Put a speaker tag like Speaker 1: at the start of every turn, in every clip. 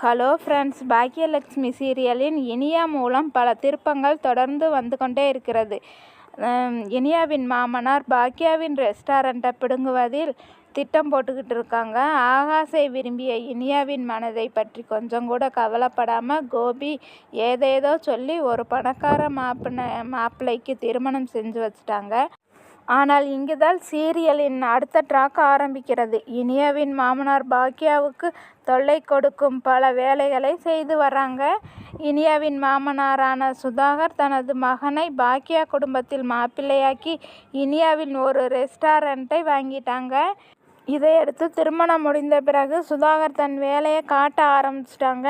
Speaker 1: Hello friends Baakiyalakshmi சீரியலின் இனியா மூலம் பல திருப்பங்கள் தொடர்ந்து வந்து கொண்டே இருக்கிறது. இனியாவின் மாமனார் பாக்கியாவின் ரெஸ்டாரண்ட்டை பிடுங்குவதில் திட்டம் போட்டுக்கிட்டு இருக்காங்க. ஆகாசை விரும்பிய இனியாவின் மனதை பற்றி கொஞ்சம் கூட கவலைப்படாமல் கோபி ஏதேதோ சொல்லி ஒரு பணக்கார மாப்பிள்ளை மாப்பிள்ளைக்கு திருமணம் செஞ்சு வச்சிட்டாங்க. ஆனால் இங்குதான் சீரியலின் அடுத்த ட்ராக் ஆரம்பிக்கிறது. இனியாவின் மாமனார் பாக்யாவுக்கு தொல்லை கொடுக்கும் பல வேலைகளை செய்து வர்றாங்க. இனியாவின் மாமனாரான சுதாகர் தனது மகனை பாக்யா குடும்பத்தில் மாப்பிள்ளையாக்கி இனியாவின் ஒரு ரெஸ்டாரண்ட்டை வாங்கிட்டாங்க. இதையடுத்து திருமணம் முடிந்த பிறகு சுதாகர் தன் வேலையை காட்ட ஆரம்பிச்சிட்டாங்க.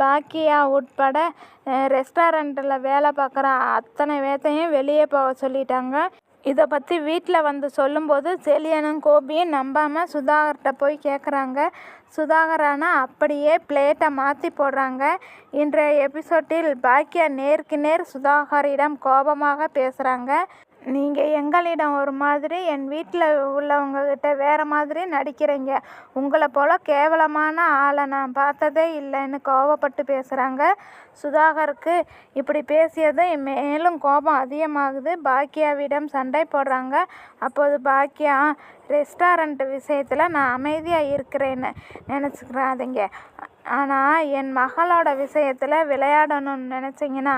Speaker 1: பாக்கியா உட்பட ரெஸ்டாரண்ட்டில் வேலை பார்க்குற அத்தனை பேர்த்தையும் வெளியே போக சொல்லிட்டாங்க. இதை பற்றி வீட்டில் வந்து சொல்லும்போது செலியனும் கோபியும் நம்பாமல் சுதாகர்கிட்ட போய் கேட்குறாங்க சுதாகரானா அப்படியே பிளேட்டை மாற்றி போடுறாங்க. இன்றைய எபிசோட்டில் பாக்கியா நேருக்கு நேர் சுதாகரிடம் கோபமாக பேசுகிறாங்க நீங்கள் எங்களிடம் ஒரு மாதிரி என் வீட்டில் உள்ளவங்கக்கிட்ட வேறு மாதிரி நடிக்கிறீங்க. உங்களை போல் கேவலமான ஆளை நான் பார்த்ததே இல்லைன்னு கோவப்பட்டு பேசுகிறாங்க சுதாகருக்கு இப்படி பேசியதும் மேலும் கோபம் அதிகமாகுது. பாக்கியாவிடம் சண்டை போடுறாங்க. அப்போது பாக்கியா ரெஸ்டாரண்ட் விஷயத்தில் நான் அமைதியாக இருக்கிறேன்னு நினச்சிக்கிறாதீங்க. ஆனால் என் மகளோட விஷயத்தில் விளையாடணும்னு நினச்சிங்கன்னா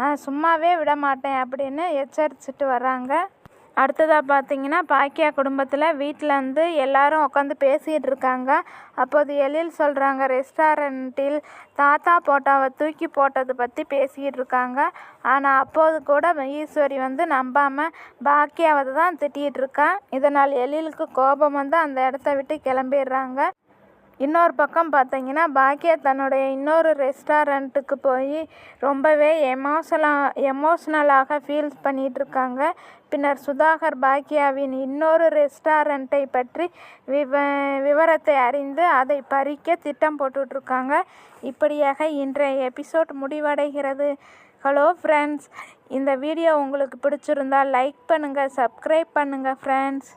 Speaker 1: நான் சும்மாவே விட மாட்டேன் அப்படின்னு எச்சரிச்சிட்டு வர்றாங்க. அடுத்ததாக பார்த்தீங்கன்னா பாக்கியா குடும்பத்தில் வீட்டிலேருந்து எல்லாரும் உட்காந்து பேசிகிட்டு இருக்காங்க. அப்போது எழில் சொல்கிறாங்க ரெஸ்டாரண்ட்டில் தாத்தா போட்டாவை தூக்கி போட்டதை பற்றி பேசிக்கிட்டு இருக்காங்க. ஆனால் அப்போது கூட ஈஸ்வரி வந்து நம்பாமல் பாக்கியாவை தான் திட்டிகிட்டு இருக்கா. இதனால் எழிலுக்கு கோபம் வந்து அந்த இடத்த விட்டு கிளம்பிடுறாங்க. இன்னொரு பக்கம் பார்த்தீங்கன்னா பாக்கியா தன்னுடைய இன்னொரு ரெஸ்டாரண்ட்டுக்கு போய் ரொம்பவே எமோஷனா எமோஷ்னலாக ஃபீல் பண்ணிகிட்ருக்காங்க பின்னர் சுதாகர் பாக்கியாவின் இன்னொரு ரெஸ்டாரண்ட்டை பற்றி விவ விவரத்தை அறிந்து அதை பறிக்க திட்டம் போட்டுட்ருக்காங்க இப்படியாக இன்றைய எபிசோட் முடிவடைகிறது. ஹலோ ஃப்ரெண்ட்ஸ் இந்த வீடியோ உங்களுக்கு பிடிச்சிருந்தா லைக் பண்ணுங்கள் சப்ஸ்கிரைப் பண்ணுங்கள் ஃப்ரெண்ட்ஸ்